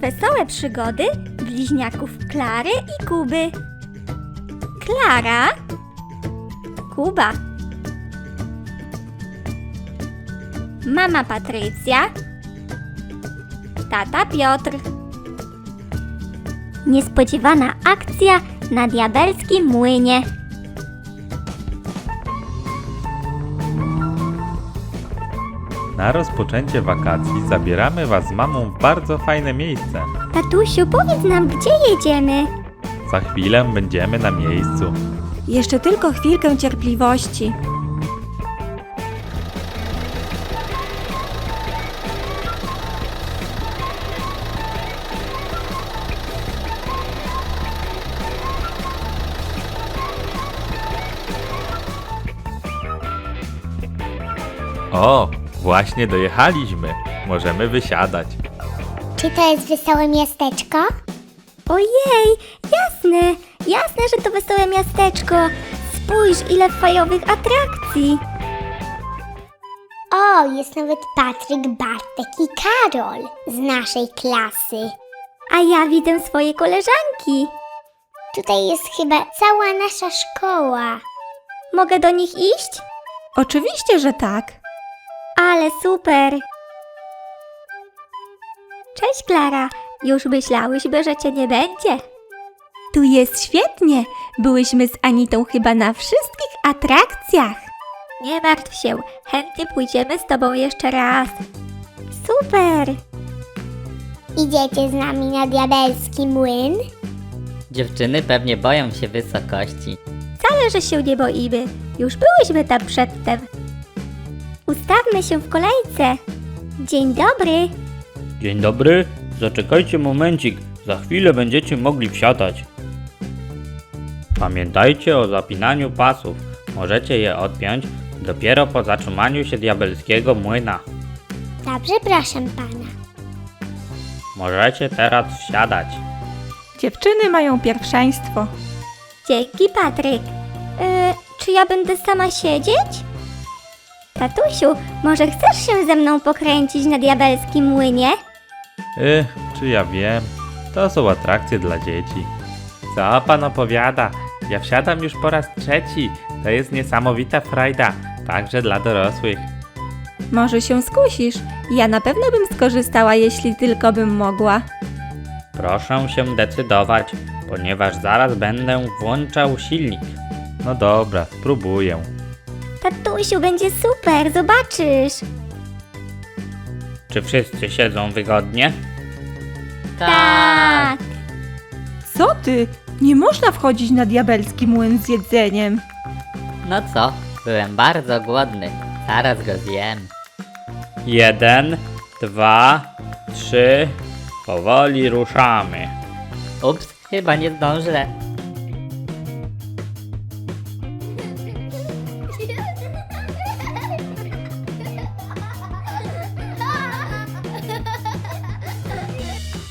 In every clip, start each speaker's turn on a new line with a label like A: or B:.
A: Wesołe przygody bliźniaków Klary i Kuby. Klara, Kuba, mama Patrycja, tata Piotr. Niespodziewana akcja na diabelskim młynie.
B: Na rozpoczęcie wakacji zabieramy Was z mamą w bardzo fajne miejsce.
A: Tatusiu, powiedz nam, gdzie jedziemy?
B: Za chwilę będziemy na miejscu.
C: Jeszcze tylko chwilkę cierpliwości.
B: O, właśnie dojechaliśmy. Możemy wysiadać.
D: Czy to jest wesołe miasteczko?
A: Ojej, jasne, jasne, że to wesołe miasteczko. Spójrz, ile fajowych atrakcji.
D: O, jest nawet Patryk, Bartek i Karol z naszej klasy.
A: A ja widzę swoje koleżanki.
D: Tutaj jest chyba cała nasza szkoła.
A: Mogę do nich iść?
C: Oczywiście, że tak.
A: Ale super. Cześć, Klara. Już myślałyśmy, że cię nie będzie.
C: Tu jest świetnie. Byłyśmy z Anitą chyba na wszystkich atrakcjach.
A: Nie martw się, chętnie pójdziemy z tobą jeszcze raz. Super.
D: Idziecie z nami na diabelski młyn?
E: Dziewczyny pewnie boją się wysokości.
A: Wcale, że się nie boimy. Już byłyśmy tam przedtem. Ustawmy się w kolejce. Dzień dobry.
F: Dzień dobry, zaczekajcie momencik, za chwilę będziecie mogli wsiadać. Pamiętajcie o zapinaniu pasów, możecie je odpiąć dopiero po zatrzymaniu się diabelskiego młyna.
D: Dobrze, proszę pana.
F: Możecie teraz wsiadać.
C: Dziewczyny mają pierwszeństwo.
A: Dzięki, Patryk. E, czy ja będę sama siedzieć? Tatusiu, może chcesz się ze mną pokręcić na diabelskim młynie?
B: Y, czy ja wiem? To są atrakcje dla dzieci. Co pan opowiada? Ja wsiadam już po raz trzeci. To jest niesamowita frajda, także dla dorosłych.
C: Może się skusisz. Ja na pewno bym skorzystała, jeśli tylko bym mogła.
F: Proszę się decydować, ponieważ zaraz będę włączał silnik.
B: No dobra, spróbuję.
A: Tatusiu, będzie super, zobaczysz.
F: Czy wszyscy siedzą wygodnie?
A: Tak.
C: Co ty? Nie można wchodzić na diabelski młyn z jedzeniem.
E: No co, byłem bardzo głodny. Zaraz go zjem.
F: Jeden, dwa, trzy, powoli ruszamy.
E: Ups, chyba nie zdążę.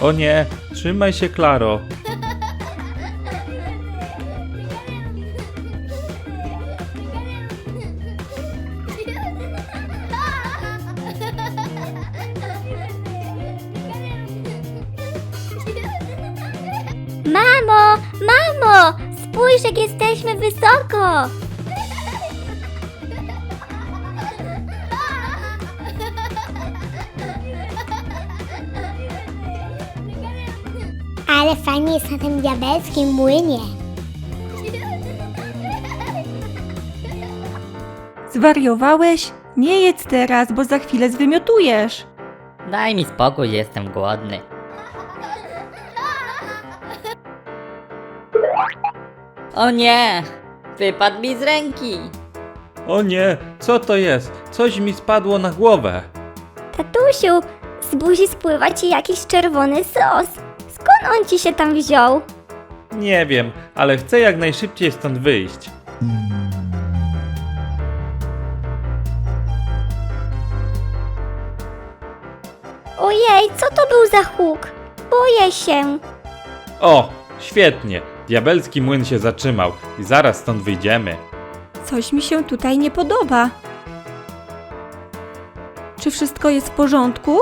B: O nie, trzymaj się, Klaro.
A: Mamo, mamo, spójrz jak jesteśmy wysoko.
D: Ale fajnie jest na tym diabelskim młynie.
C: Zwariowałeś? Nie jedz teraz, bo za chwilę zwymiotujesz.
E: Daj mi spokój, jestem głodny. O nie! Wypadł mi z ręki!
B: O nie, co to jest? Coś mi spadło na głowę.
A: Tatusiu, z buzi spływa ci jakiś czerwony sos. Skąd on ci się tam wziął?
B: Nie wiem, ale chcę jak najszybciej stąd wyjść.
A: Ojej, co to był za huk? Boję się.
B: O, świetnie. Diabelski młyn się zatrzymał i zaraz stąd wyjdziemy.
C: Coś mi się tutaj nie podoba. Czy wszystko jest w porządku?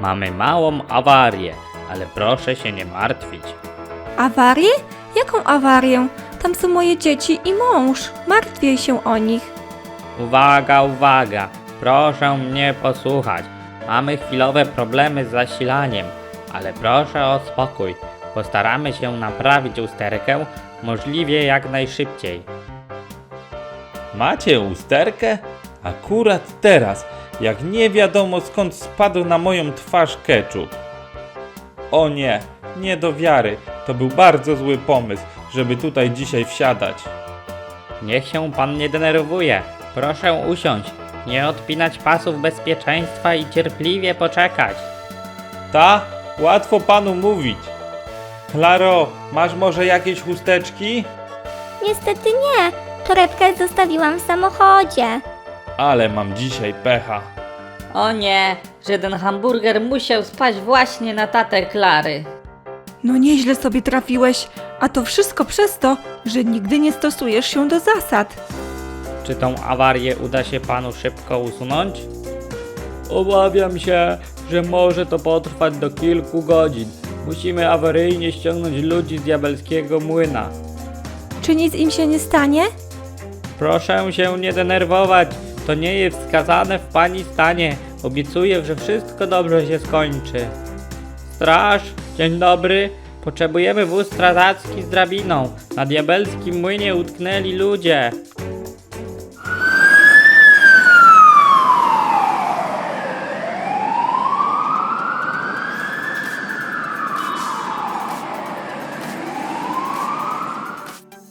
F: Mamy małą awarię. Ale proszę się nie martwić.
C: Awarię? Jaką awarię? Tam są moje dzieci i mąż. Martwię się o nich.
F: Uwaga, uwaga, proszę mnie posłuchać. Mamy chwilowe problemy z zasilaniem, ale proszę o spokój. Postaramy się naprawić usterkę możliwie jak najszybciej.
B: Macie usterkę? Akurat teraz, jak nie wiadomo skąd spadł na moją twarz keczup. O nie, nie do wiary. To był bardzo zły pomysł, żeby tutaj dzisiaj wsiadać.
F: Niech się pan nie denerwuje. Proszę usiąść, nie odpinać pasów bezpieczeństwa i cierpliwie poczekać.
B: Ta? Łatwo panu mówić. Klaro, masz może jakieś chusteczki?
A: Niestety nie. Torebkę zostawiłam w samochodzie.
B: Ale mam dzisiaj pecha.
E: O nie, że ten hamburger musiał spaść właśnie na tatę Klary.
C: No nieźle sobie trafiłeś, a to wszystko przez to, że nigdy nie stosujesz się do zasad.
F: Czy tą awarię uda się panu szybko usunąć? Obawiam się, że może to potrwać do kilku godzin. Musimy awaryjnie ściągnąć ludzi z diabelskiego młyna.
C: Czy nic im się nie stanie?
F: Proszę się nie denerwować. To nie jest wskazane w pani stanie. Obiecuję, że wszystko dobrze się skończy. Straż, dzień dobry. Potrzebujemy wóz strażacki z drabiną. Na diabelskim młynie utknęli ludzie.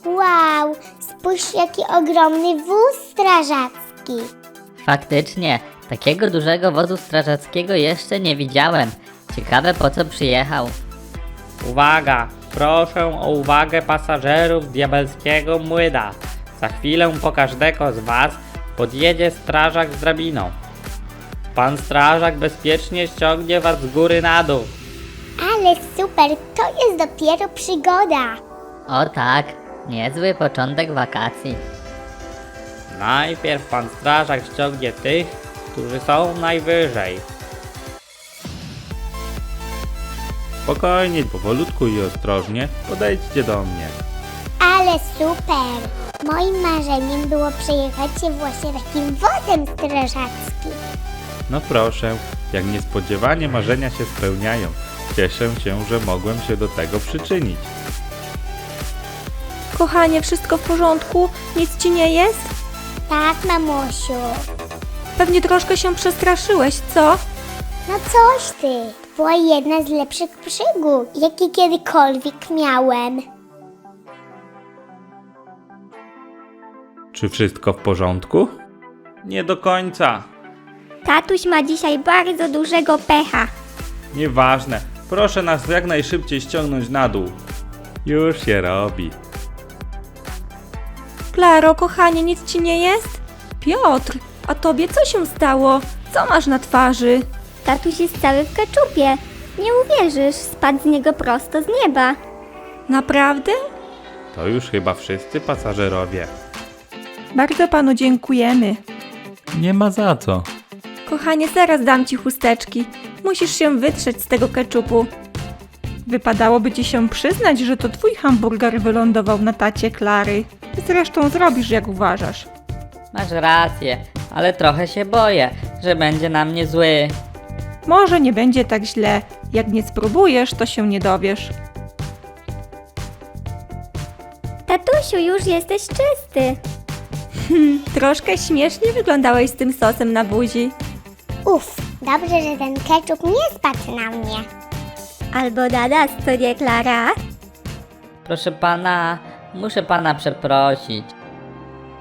D: Wow, spójrz jaki ogromny wóz strażacki.
E: Faktycznie, takiego dużego wozu strażackiego jeszcze nie widziałem. Ciekawe po co przyjechał.
F: Uwaga! Proszę o uwagę pasażerów diabelskiego młyna. Za chwilę po każdego z Was podjedzie strażak z drabiną. Pan strażak bezpiecznie ściągnie Was z góry na dół.
D: Ale super, to jest dopiero przygoda.
E: O tak, niezły początek wakacji.
F: Najpierw pan strażak ściągnie tych, którzy są najwyżej.
B: Spokojnie, powolutku i ostrożnie podejdźcie do mnie.
D: Ale super! Moim marzeniem było przejechać się właśnie takim wozem strażackim.
B: No proszę, jak niespodziewanie marzenia się spełniają. Cieszę się, że mogłem się do tego przyczynić.
C: Kochanie, wszystko w porządku? Nic ci nie jest?
D: Tak, mamusiu.
C: Pewnie troszkę się przestraszyłeś, co?
D: No coś ty. To była jedna z lepszych przygód, jakie kiedykolwiek miałem.
B: Czy wszystko w porządku? Nie do końca.
A: Tatuś ma dzisiaj bardzo dużego pecha.
B: Nieważne. Proszę nas jak najszybciej ściągnąć na dół. Już się robi.
C: Klaro, kochanie, nic ci nie jest? Piotr, a tobie co się stało? Co masz na twarzy?
A: Tatuś jest cały w keczupie. Nie uwierzysz, spadł z niego prosto z nieba.
C: Naprawdę?
B: To już chyba wszyscy pasażerowie.
C: Bardzo panu dziękujemy.
B: Nie ma za co.
C: Kochanie, zaraz dam ci chusteczki. Musisz się wytrzeć z tego keczupu. Wypadałoby ci się przyznać, że to twój hamburger wylądował na tacie Klary. Zresztą zrobisz jak uważasz.
E: Masz rację, ale trochę się boję, że będzie na mnie zły.
C: Może nie będzie tak źle. Jak nie spróbujesz, to się nie dowiesz.
A: Tatusiu, już jesteś czysty.
C: Troszkę śmiesznie wyglądałeś z tym sosem na buzi.
D: Uff, dobrze, że ten ketchup nie spadł na mnie.
A: Albo dada, co nie Klara?
E: Proszę pana, muszę pana przeprosić.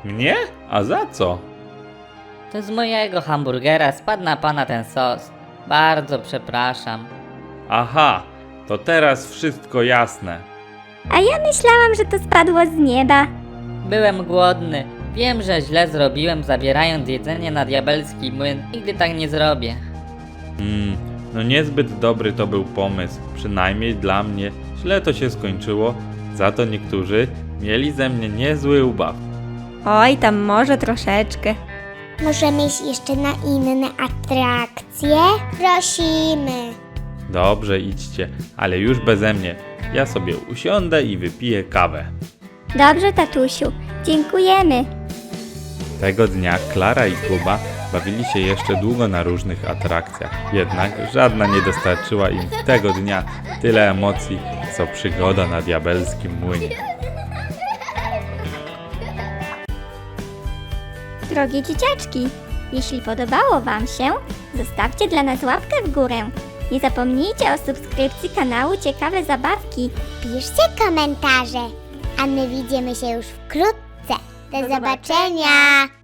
B: Mnie? A za co?
E: To z mojego hamburgera spadł na pana ten sos. Bardzo przepraszam.
B: Aha, to teraz wszystko jasne.
A: A ja myślałam, że to spadło z nieba.
E: Byłem głodny. Wiem, że źle zrobiłem zabierając jedzenie na diabelski młyn. Nigdy tak nie zrobię.
B: Hmm, no niezbyt dobry to był pomysł, przynajmniej dla mnie. Źle to się skończyło, za to niektórzy mieli ze mnie niezły ubaw.
C: Oj, tam może troszeczkę.
D: Możemy iść jeszcze na inne atrakcje? Prosimy.
B: Dobrze, idźcie, ale już beze mnie. Ja sobie usiądę i wypiję kawę.
A: Dobrze, tatusiu. Dziękujemy.
B: Tego dnia Klara i Kuba bawili się jeszcze długo na różnych atrakcjach. Jednak żadna nie dostarczyła im tego dnia tyle emocji, co przygoda na diabelskim młynie.
A: Drogie dzieciaczki, jeśli podobało Wam się, zostawcie dla nas łapkę w górę. Nie zapomnijcie o subskrypcji kanału Ciekawe Zabawki.
D: Piszcie komentarze, a my widzimy się już wkrótce. Do zobaczenia.